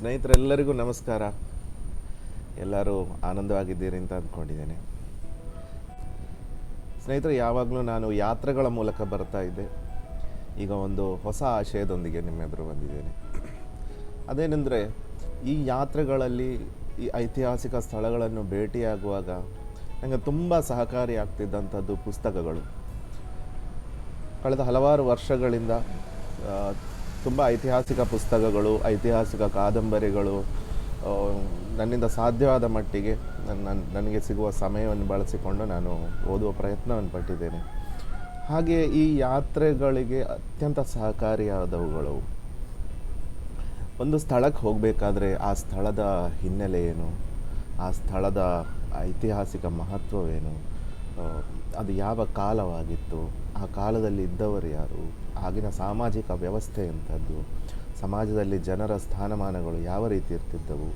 ಸ್ನೇಹಿತರೆಲ್ಲರಿಗೂ ನಮಸ್ಕಾರ. ಎಲ್ಲರೂ ಆನಂದವಾಗಿದ್ದೀರಿ ಅಂತ ಅಂದ್ಕೊಂಡಿದ್ದೇನೆ. ಸ್ನೇಹಿತರೆ, ಯಾವಾಗಲೂ ನಾನು ಯಾತ್ರೆಗಳ ಮೂಲಕ ಬರ್ತಾ ಇದ್ದೆ. ಈಗ ಒಂದು ಹೊಸ ಆಶಯದೊಂದಿಗೆ ನಿಮ್ಮ ಎದುರು ಬಂದಿದ್ದೇನೆ. ಅದೇನೆಂದರೆ, ಈ ಯಾತ್ರೆಗಳಲ್ಲಿ ಈ ಐತಿಹಾಸಿಕ ಸ್ಥಳಗಳನ್ನು ಭೇಟಿಯಾಗುವಾಗ ನನಗೆ ತುಂಬ ಸಹಕಾರಿ ಆಗ್ತಿದ್ದಂಥದ್ದು ಪುಸ್ತಕಗಳು. ಕಳೆದ ಹಲವಾರು ವರ್ಷಗಳಿಂದ ತುಂಬ ಐತಿಹಾಸಿಕ ಪುಸ್ತಕಗಳು, ಐತಿಹಾಸಿಕ ಕಾದಂಬರಿಗಳು ನನ್ನಿಂದ ಸಾಧ್ಯವಾದ ಮಟ್ಟಿಗೆ ನನ್ನ ನನಗೆ ಸಿಗುವ ಸಮಯವನ್ನು ಬಳಸಿಕೊಂಡು ನಾನು ಓದುವ ಪ್ರಯತ್ನವನ್ನು ಪಟ್ಟಿದ್ದೇನೆ. ಹಾಗೆ ಈ ಯಾತ್ರೆಗಳಿಗೆ ಅತ್ಯಂತ ಸಹಕಾರಿಯಾದವುಗಳು. ಒಂದು ಸ್ಥಳಕ್ಕೆ ಹೋಗಬೇಕಾದ್ರೆ ಆ ಸ್ಥಳದ ಹಿನ್ನೆಲೆ ಏನು? ಆ ಸ್ಥಳದ ಐತಿಹಾಸಿಕ ಮಹತ್ವವೇನು? ಅದು ಯಾವ ಕಾಲವಾಗಿತ್ತು? ಆ ಕಾಲದಲ್ಲಿ ಇದ್ದವರು ಯಾರು? ಆಗಿನ ಸಾಮಾಜಿಕ ವ್ಯವಸ್ಥೆ ಎಂಥದ್ದು? ಸಮಾಜದಲ್ಲಿ ಜನರ ಸ್ಥಾನಮಾನಗಳು ಯಾವ ರೀತಿ ಇರ್ತಿದ್ದವು?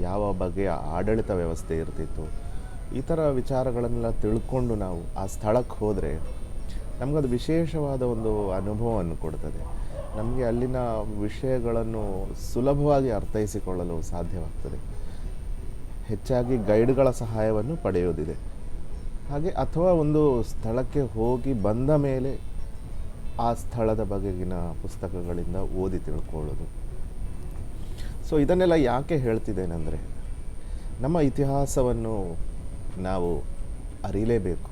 ಯಾವ ಬಗೆಯ ಆಡಳಿತ ವ್ಯವಸ್ಥೆ ಇರ್ತಿತ್ತು? ಈ ಥರ ವಿಚಾರಗಳನ್ನೆಲ್ಲ ತಿಳ್ಕೊಂಡು ನಾವು ಆ ಸ್ಥಳಕ್ಕೆ ಹೋದರೆ ನಮಗದು ವಿಶೇಷವಾದ ಒಂದು ಅನುಭವವನ್ನು ಕೊಡ್ತದೆ. ನಮಗೆ ಅಲ್ಲಿನ ವಿಷಯಗಳನ್ನು ಸುಲಭವಾಗಿ ಅರ್ಥೈಸಿಕೊಳ್ಳಲು ಸಾಧ್ಯವಾಗ್ತದೆ. ಹೆಚ್ಚಾಗಿ ಗೈಡ್ಗಳ ಸಹಾಯವನ್ನು ಪಡೆಯೋದಿದೆ. ಹಾಗೆ ಅಥವಾ ಒಂದು ಸ್ಥಳಕ್ಕೆ ಹೋಗಿ ಬಂದ ಮೇಲೆ ಆ ಸ್ಥಳದ ಬಗೆಗಿನ ಪುಸ್ತಕಗಳಿಂದ ಓದಿ ತಿಳ್ಕೊಳ್ಳೋದು. ಸೊ ಇದನ್ನೆಲ್ಲ ಯಾಕೆ ಹೇಳ್ತಿದ್ದೇನೆಂದರೆ, ನಮ್ಮ ಇತಿಹಾಸವನ್ನು ನಾವು ಅರಿಲೇಬೇಕು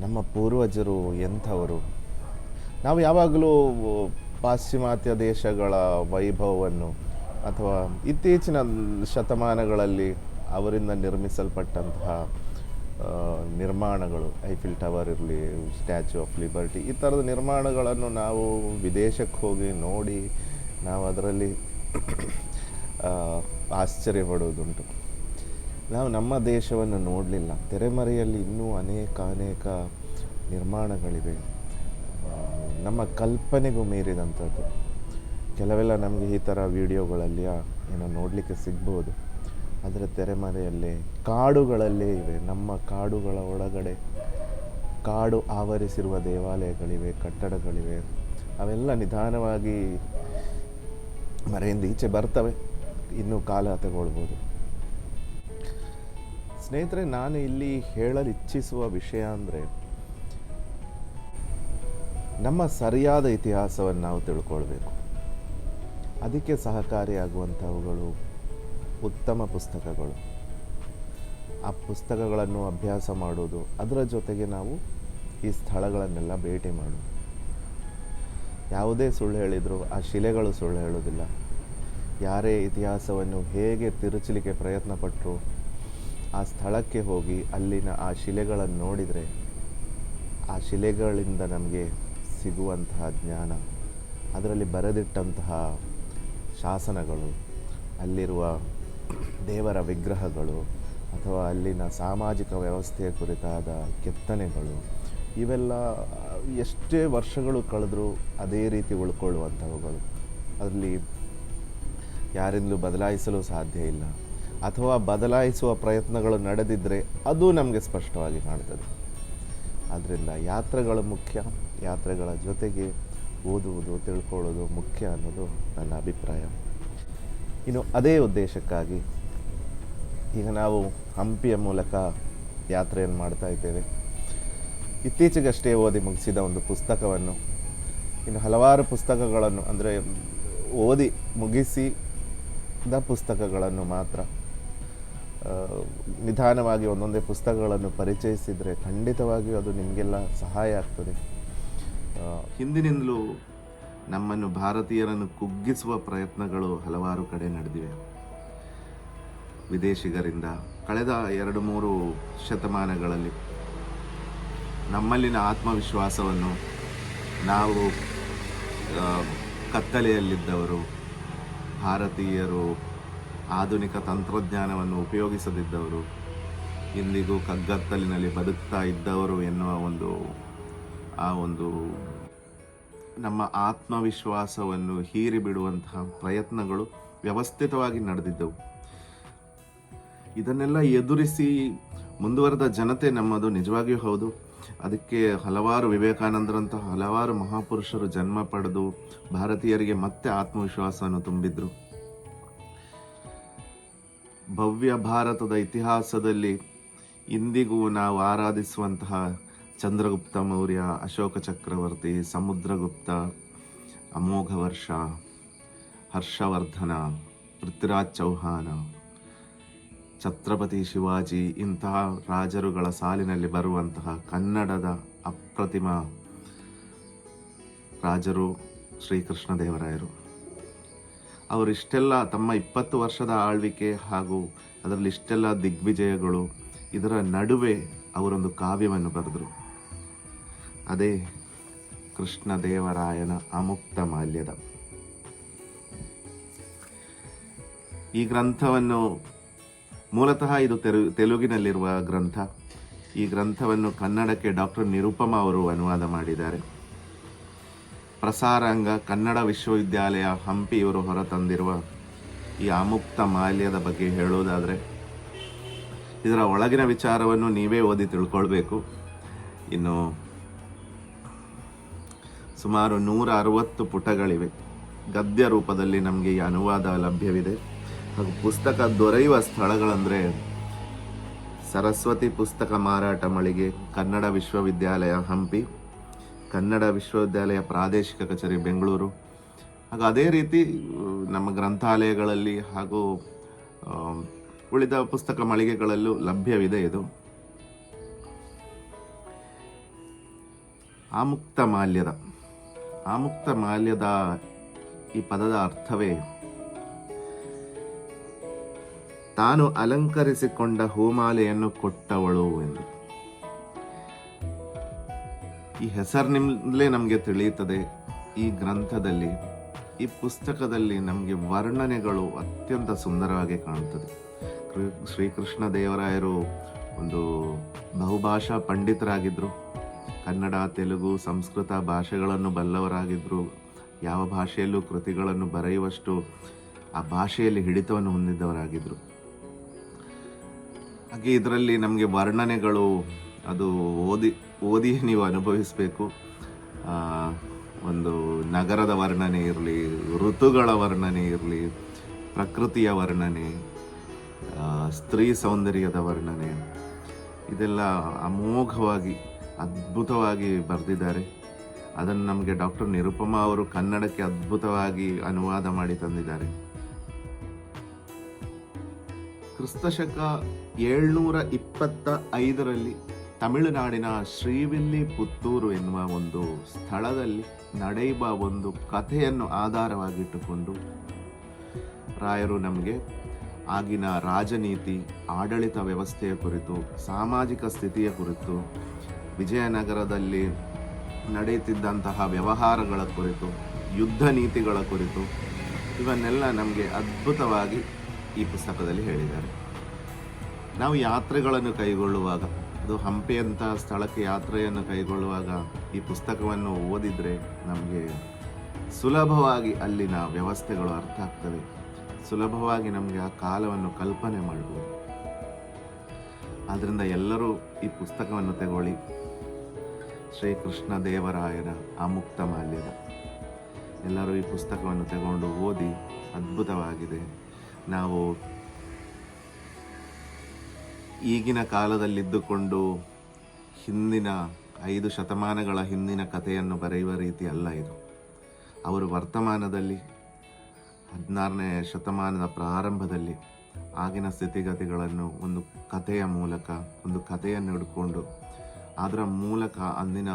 ನಮ್ಮ ಪೂರ್ವಜರು ಎಂಥವರು? ನಾವು ಯಾವಾಗಲೂ ಪಾಶ್ಚಿಮಾತ್ಯ ದೇಶಗಳ ವೈಭವವನ್ನು ಅಥವಾ ಇತ್ತೀಚಿನ ಶತಮಾನಗಳಲ್ಲಿ ಅವರಿಂದ ನಿರ್ಮಿಸಲ್ಪಟ್ಟಂತಹ ನಿರ್ಮಾಣಗಳು ಐಫಿಲ್ ಟವರ್ ಇರಲಿ ಸ್ಟ್ಯಾಚ್ಯೂ ಆಫ್ ಲಿಬರ್ಟಿ ಈ ಥರದ ನಿರ್ಮಾಣಗಳನ್ನು ನಾವು ವಿದೇಶಕ್ಕೆ ಹೋಗಿ ನೋಡಿ ನಾವು ಅದರಲ್ಲಿ ಆಶ್ಚರ್ಯ ಪಡುವುದುಂಟು ನಾವು ನಮ್ಮ ದೇಶವನ್ನು ನೋಡಲಿಲ್ಲ. ತೆರೆಮರೆಯಲ್ಲಿ ಇನ್ನೂ ಅನೇಕ ಅನೇಕ ನಿರ್ಮಾಣಗಳಿವೆ. ನಮ್ಮ ಕಲ್ಪನೆಗೂ ಮೀರಿದಂಥದ್ದು. ಕೆಲವೆಲ್ಲ ನಮಗೆ ಈ ಥರ ವಿಡಿಯೋಗಳಲ್ಲಿ ಏನೋ ನೋಡಲಿಕ್ಕೆ ಸಿಗ್ಬೋದು. ಅದರ ತೆರೆಮರೆಯಲ್ಲಿ, ಕಾಡುಗಳಲ್ಲೇ ಇವೆ. ನಮ್ಮ ಕಾಡುಗಳ ಒಳಗಡೆ ಕಾಡು ಆವರಿಸಿರುವ ದೇವಾಲಯಗಳಿವೆ, ಕಟ್ಟಡಗಳಿವೆ. ಅವೆಲ್ಲ ನಿಧಾನವಾಗಿ ಮರೆಯಿಂದ ಈಚೆ ಬರ್ತವೆ. ಇನ್ನೂ ಕಾಲ ತಗೊಳ್ಬೋದು. ಸ್ನೇಹಿತರೆ, ನಾನು ಇಲ್ಲಿ ಹೇಳಲು ಇಚ್ಛಿಸುವ ವಿಷಯ ಅಂದರೆ, ನಮ್ಮ ಸರಿಯಾದ ಇತಿಹಾಸವನ್ನು ನಾವು ತಿಳ್ಕೊಳ್ಬೇಕು. ಅದಕ್ಕೆ ಸಹಕಾರಿಯಾಗುವಂಥವುಗಳು ಉತ್ತಮ ಪುಸ್ತಕಗಳು. ಆ ಪುಸ್ತಕಗಳನ್ನು ಅಭ್ಯಾಸ ಮಾಡೋದು ಅದರ ಜೊತೆಗೆ ನಾವು ಈ ಸ್ಥಳಗಳನ್ನೆಲ್ಲ ಭೇಟಿ ಮಾಡೋದು. ಯಾವುದೇ ಸುಳ್ಳು ಹೇಳಿದರೂ, ಆ ಶಿಲೆಗಳು ಸುಳ್ಳು ಹೇಳೋದಿಲ್ಲ ಯಾರೇ ಇತಿಹಾಸವನ್ನು ಹೇಗೆ ತಿರುಚಲಿಕ್ಕೆ ಪ್ರಯತ್ನ ಪಟ್ಟರು ಆ ಸ್ಥಳಕ್ಕೆ ಹೋಗಿ ಅಲ್ಲಿನ ಆ ಶಿಲೆಗಳನ್ನು ನೋಡಿದರೆ, ಆ ಶಿಲೆಗಳಿಂದ ನಮಗೆ ಸಿಗುವಂತಹ ಜ್ಞಾನ, ಅದರಲ್ಲಿ ಬರೆದಿಟ್ಟಂತಹ ಶಾಸನಗಳು, ಅಲ್ಲಿರುವ ದೇವರ ವಿಗ್ರಹಗಳು ಅಥವಾ ಅಲ್ಲಿನ ಸಾಮಾಜಿಕ ವ್ಯವಸ್ಥೆಯ ಕುರಿತಾದ ಕೆತ್ತನೆಗಳು, ಇವೆಲ್ಲ ಎಷ್ಟೇ ವರ್ಷಗಳು ಕಳೆದರೂ ಅದೇ ರೀತಿ ಉಳ್ಕೊಳ್ಳುವಂಥವುಗಳು. ಅದರಲ್ಲಿ ಯಾರಿಂದಲೂ ಬದಲಾಯಿಸಲು ಸಾಧ್ಯ ಇಲ್ಲ. ಅಥವಾ ಬದಲಾಯಿಸುವ ಪ್ರಯತ್ನಗಳು ನಡೆದಿದ್ದರೆ ಅದು ನಮಗೆ ಸ್ಪಷ್ಟವಾಗಿ ಕಾಣ್ತದೆ. ಆದ್ದರಿಂದ ಯಾತ್ರೆಗಳು ಮುಖ್ಯ, ಯಾತ್ರೆಗಳ ಜೊತೆಗೆ ಓದುವುದು, ತಿಳ್ಕೊಳ್ಳೋದು ಮುಖ್ಯ ಅನ್ನೋದು ನನ್ನ ಅಭಿಪ್ರಾಯ. ಇನ್ನು ಅದೇ ಉದ್ದೇಶಕ್ಕಾಗಿ ಈಗ ನಾವು ಹಂಪಿಯ ಮೂಲಕ ಯಾತ್ರೆಯನ್ನು ಮಾಡ್ತಾ ಇದ್ದೇವೆ. ಇತ್ತೀಚೆಗಷ್ಟೇ ಓದಿ ಮುಗಿಸಿದ ಒಂದು ಪುಸ್ತಕವನ್ನು, ಇನ್ನು ಹಲವಾರು ಪುಸ್ತಕಗಳನ್ನು, ಅಂದರೆ ಓದಿ ಮುಗಿಸಿದ ಪುಸ್ತಕಗಳನ್ನು ಮಾತ್ರ ನಿಧಾನವಾಗಿ ಒಂದೊಂದೇ ಪುಸ್ತಕಗಳನ್ನು ಪರಿಚಯಿಸಿದರೆ ಖಂಡಿತವಾಗಿಯೂ ಅದು ನಿಮಗೆಲ್ಲ ಸಹಾಯ ಆಗ್ತದೆ. ಹಿಂದಿನಿಂದಲೂ ನಮ್ಮನ್ನು ಭಾರತೀಯರನ್ನು ಕುಗ್ಗಿಸುವ ಪ್ರಯತ್ನಗಳು ಹಲವಾರು ಕಡೆ ನಡೆದಿವೆ. ವಿದೇಶಿಗರಿಂದ ಕಳೆದ ಎರಡು ಮೂರು ಶತಮಾನಗಳಲ್ಲಿ ನಮ್ಮಲ್ಲಿನ ಆತ್ಮವಿಶ್ವಾಸವನ್ನು ನಾವು ಕತ್ತಲೆಯಲ್ಲಿದ್ದವರು, ಭಾರತೀಯರು, ಆಧುನಿಕ ತಂತ್ರಜ್ಞಾನವನ್ನು ಉಪಯೋಗಿಸದಿದ್ದವರು, ಇಂದಿಗೂ ಕಗ್ಗತ್ತಲಿನಲ್ಲಿ ಬದುಕ್ತಾ ಇದ್ದವರು ಎನ್ನುವ ಒಂದು, ಆ ಒಂದು ನಮ್ಮ ಆತ್ಮವಿಶ್ವಾಸವನ್ನು ಹೀರಿಬಿಡುವಂತಹ ಪ್ರಯತ್ನಗಳು ವ್ಯವಸ್ಥಿತವಾಗಿ ನಡೆದಿದ್ದವು. ಇದನ್ನೆಲ್ಲ ಎದುರಿಸಿ ಮುಂದುವರೆದ ಜನತೆ ನಮ್ಮದು ನಿಜವಾಗಿಯೂ ಹೌದು. ಅದಕ್ಕೆ ಹಲವಾರು ವಿವೇಕಾನಂದರಂತಹ ಹಲವಾರು ಮಹಾಪುರುಷರು ಜನ್ಮ ಪಡೆದು ಭಾರತೀಯರಿಗೆ ಮತ್ತೆ ಆತ್ಮವಿಶ್ವಾಸವನ್ನು ತುಂಬಿದ್ರು. ಭವ್ಯ ಭಾರತದ ಇತಿಹಾಸದಲ್ಲಿ ಇಂದಿಗೂ ನಾವು ಆರಾಧಿಸುವಂತಹ ಚಂದ್ರಗುಪ್ತ ಮೌರ್ಯ, ಅಶೋಕ ಚಕ್ರವರ್ತಿ, ಸಮುದ್ರಗುಪ್ತ, ಅಮೋಘವರ್ಷ, ಹರ್ಷವರ್ಧನ, ಪೃಥ್ವಿರಾಜ್ ಚೌಹಾನ, ಛತ್ರಪತಿ ಶಿವಾಜಿ ಇಂತಹ ರಾಜರುಗಳ ಸಾಲಿನಲ್ಲಿ ಬರುವಂತಹ ಕನ್ನಡದ ಅಪ್ರತಿಮ ರಾಜರು ಶ್ರೀಕೃಷ್ಣದೇವರಾಯರು ಅವರಿಷ್ಟೆಲ್ಲ ತಮ್ಮ ಇಪ್ಪತ್ತು ವರ್ಷದ ಆಳ್ವಿಕೆ ಹಾಗೂ ಅದರಲ್ಲಿ ಇಷ್ಟೆಲ್ಲ ದಿಗ್ವಿಜಯಗಳು, ಇದರ ನಡುವೆ ಅವರೊಂದು ಕಾವ್ಯವನ್ನು ಬರೆದರು. ಅದೇ ಕೃಷ್ಣದೇವರಾಯನ ಅಮುಕ್ತ ಮಾಲ್ಯದ. ಈ ಗ್ರಂಥವನ್ನು ಮೂಲತಃ ಇದು ತೆಲು ತೆಲುಗಿನಲ್ಲಿರುವ ಗ್ರಂಥ. ಈ ಗ್ರಂಥವನ್ನು ಕನ್ನಡಕ್ಕೆ ಡಾಕ್ಟರ್ ನಿರುಪಮ ಅವರು ಅನುವಾದ ಮಾಡಿದ್ದಾರೆ. ಪ್ರಸಾರಾಂಗ ಕನ್ನಡ ವಿಶ್ವವಿದ್ಯಾಲಯ ಹಂಪಿ ಇವರು ಹೊರತಂದಿರುವ ಈ ಅಮುಕ್ತ ಮಾಲ್ಯದ ಬಗ್ಗೆ ಹೇಳೋದಾದರೆ, ಇದರ ಒಳಗಿನ ವಿಚಾರವನ್ನು ನೀವೇ ಓದಿ ತಿಳ್ಕೊಳ್ಬೇಕು. ಇನ್ನು ಸುಮಾರು ನೂರ ಅರವತ್ತು ಪುಟಗಳಿವೆ. ಗದ್ಯ ರೂಪದಲ್ಲಿ ನಮಗೆ ಈ ಅನುವಾದ ಲಭ್ಯವಿದೆ. ಹಾಗೂ ಪುಸ್ತಕ ದೊರೆಯುವ ಸ್ಥಳಗಳಂದರೆ ಸರಸ್ವತಿ ಪುಸ್ತಕ ಮಾರಾಟ ಮಳಿಗೆ, ಕನ್ನಡ ವಿಶ್ವವಿದ್ಯಾಲಯ ಹಂಪಿ, ಕನ್ನಡ ವಿಶ್ವವಿದ್ಯಾಲಯ ಪ್ರಾದೇಶಿಕ ಕಚೇರಿ ಬೆಂಗಳೂರು. ಹಾಗೂ ಅದೇ ರೀತಿ, ನಮ್ಮ ಗ್ರಂಥಾಲಯಗಳಲ್ಲಿ ಹಾಗೂ ಉಳಿದ ಪುಸ್ತಕ ಮಳಿಗೆಗಳಲ್ಲೂ ಲಭ್ಯವಿದೆ ಇದು. ಆಮುಕ್ತ ಮಾಲ್ಯದ ಆಮುಕ್ತ ಮಾಲ್ಯದ ಈ ಪದದ ಅರ್ಥವೇ? ತಾನು ಅಲಂಕರಿಸಿಕೊಂಡ ಹೂಮಾಲೆಯನ್ನು ಕೊಟ್ಟವಳು ಎಂದು. ಈ ಹೆಸರಿನಿಂದಲೇ ನಮಗೆ ತಿಳಿಯುತ್ತದೆ. ಈ ಗ್ರಂಥದಲ್ಲಿ, ಈ ಪುಸ್ತಕದಲ್ಲಿ ನಮಗೆ ವರ್ಣನೆಗಳು ಅತ್ಯಂತ ಸುಂದರವಾಗಿ ಕಾಣುತ್ತದೆ ಶ್ರೀಕೃಷ್ಣ ದೇವರಾಯರು ಒಂದು ಬಹುಭಾಷಾ ಪಂಡಿತರಾಗಿದ್ದರು ಕನ್ನಡ, ತೆಲುಗು, ಸಂಸ್ಕೃತ ಭಾಷೆಗಳನ್ನು ಬಲ್ಲವರಾಗಿದ್ದರು ಯಾವ ಭಾಷೆಯಲ್ಲೂ ಕೃತಿಗಳನ್ನು ಬರೆಯುವಷ್ಟು ಆ ಭಾಷೆಯಲ್ಲಿ ಹಿಡಿತವನ್ನು ಹೊಂದಿದ್ದವರಾಗಿದ್ದರು ಹಾಗೆ ಇದರಲ್ಲಿ ನಮಗೆ ವರ್ಣನೆಗಳು ಅದು ಓದಿ ಓದಿ ನೀವು ಅನುಭವಿಸಬೇಕು. ಒಂದು ನಗರದ ವರ್ಣನೆ ಇರಲಿ, ಋತುಗಳ ವರ್ಣನೆ ಇರಲಿ, ಪ್ರಕೃತಿಯ ವರ್ಣನೆ ಸ್ತ್ರೀ ಸೌಂದರ್ಯದ ವರ್ಣನೆ, ಇದೆಲ್ಲ ಅಮೋಘವಾಗಿ ಅದ್ಭುತವಾಗಿ ಬರೆದಿದ್ದಾರೆ. ಅದನ್ನು ನಮಗೆ ಡಾಕ್ಟರ್ ನಿರುಪಮಾ ಅವರು ಕನ್ನಡಕ್ಕೆ ಅದ್ಭುತವಾಗಿ ಅನುವಾದ ಮಾಡಿ ತಂದಿದ್ದಾರೆ. ಕ್ರಿಸ್ತಶಕ ಏಳ್ನೂರ ಇಪ್ಪತ್ತ ಐದರಲ್ಲಿ ತಮಿಳುನಾಡಿನ ಶ್ರೀವಿಲ್ಲಿ ಪುತ್ತೂರು ಎನ್ನುವ ಒಂದು ಸ್ಥಳದಲ್ಲಿ ನಡೆಯುವ ಒಂದು ಕಥೆಯನ್ನು ಆಧಾರವಾಗಿಟ್ಟುಕೊಂಡು ರಾಯರು ನಮಗೆ ಆಗಿನ ರಾಜನೀತಿ, ಆಡಳಿತ ವ್ಯವಸ್ಥೆಯ ಕುರಿತು, ಸಾಮಾಜಿಕ ಸ್ಥಿತಿಯ ಕುರಿತು ವಿಜಯನಗರದಲ್ಲಿ ನಡೆಯುತ್ತಿದ್ದಂತಹ ವ್ಯವಹಾರಗಳ ಕುರಿತು, ಯುದ್ಧ ನೀತಿಗಳ ಕುರಿತು ಇವನ್ನೆಲ್ಲ ನಮಗೆ ಅದ್ಭುತವಾಗಿ ಈ ಪುಸ್ತಕದಲ್ಲಿ ಹೇಳಿದ್ದಾರೆ. ನಾವು ಯಾತ್ರೆಗಳನ್ನು ಕೈಗೊಳ್ಳುವಾಗ, ಅದು ಹಂಪಿಯಂಥ ಸ್ಥಳಕ್ಕೆ ಯಾತ್ರೆಯನ್ನು ಕೈಗೊಳ್ಳುವಾಗ ಈ ಪುಸ್ತಕವನ್ನು ಓದಿದರೆ ನಮಗೆ ಸುಲಭವಾಗಿ ಅಲ್ಲಿನ ವ್ಯವಸ್ಥೆಗಳು ಅರ್ಥ ಆಗ್ತವೆ ಸುಲಭವಾಗಿ ನಮಗೆ ಆ ಕಾಲವನ್ನು ಕಲ್ಪನೆ ಮಾಡಬಹುದು ಆದ್ದರಿಂದ ಎಲ್ಲರೂ ಈ ಪುಸ್ತಕವನ್ನು ತಗೊಳ್ಳಿ. ಶ್ರೀಕೃಷ್ಣ ದೇವರಾಯರ ಅಮುಕ್ತ ಮಾಲ್ಯದ ಎಲ್ಲರೂ ಈ ಪುಸ್ತಕವನ್ನು ತಗೊಂಡು ಓದಿ ಅದ್ಭುತವಾಗಿದೆ. ನಾವು ಈಗಿನ ಕಾಲದಲ್ಲಿದ್ದುಕೊಂಡು ಹಿಂದಿನ ಐದು ಶತಮಾನಗಳ ಹಿಂದಿನ ಕಥೆಯನ್ನು ಬರೆಯುವ ರೀತಿ ಅಲ್ಲ ಇದು. ಅವರು ವರ್ತಮಾನದಲ್ಲಿ, ಹದಿನಾರನೇ ಶತಮಾನದ ಪ್ರಾರಂಭದಲ್ಲಿ ಆಗಿನ ಸ್ಥಿತಿಗತಿಗಳನ್ನು ಒಂದು ಕಥೆಯ ಮೂಲಕ, ಒಂದು ಕಥೆಯನ್ನು ಹಿಡ್ಕೊಂಡು ಅದರ ಮೂಲಕ ಅಂದಿನ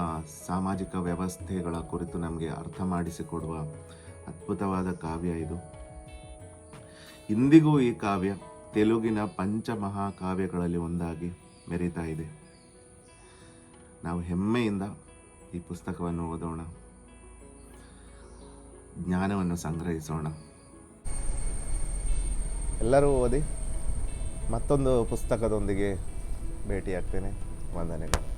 ಸಾಮಾಜಿಕ ವ್ಯವಸ್ಥೆಗಳ ಕುರಿತು ನಮಗೆ ಅರ್ಥ ಮಾಡಿಸಿಕೊಡುವ ಅದ್ಭುತವಾದ ಕಾವ್ಯ ಇದು. ಇಂದಿಗೂ ಈ ಕಾವ್ಯ ತೆಲುಗಿನ ಪಂಚಮಹಾಕಾವ್ಯಗಳಲ್ಲಿ ಒಂದಾಗಿ ಮೆರೀತಾ ಇದೆ. ನಾವು ಹೆಮ್ಮೆಯಿಂದ ಈ ಪುಸ್ತಕವನ್ನು ಓದೋಣ. ಜ್ಞಾನವನ್ನು ಸಂಗ್ರಹಿಸೋಣ. ಎಲ್ಲರೂ ಓದಿ ಮತ್ತೊಂದು ಪುಸ್ತಕದೊಂದಿಗೆ ಭೇಟಿಯಾಗ್ತೇನೆ. ವಂದನೆಗಳು.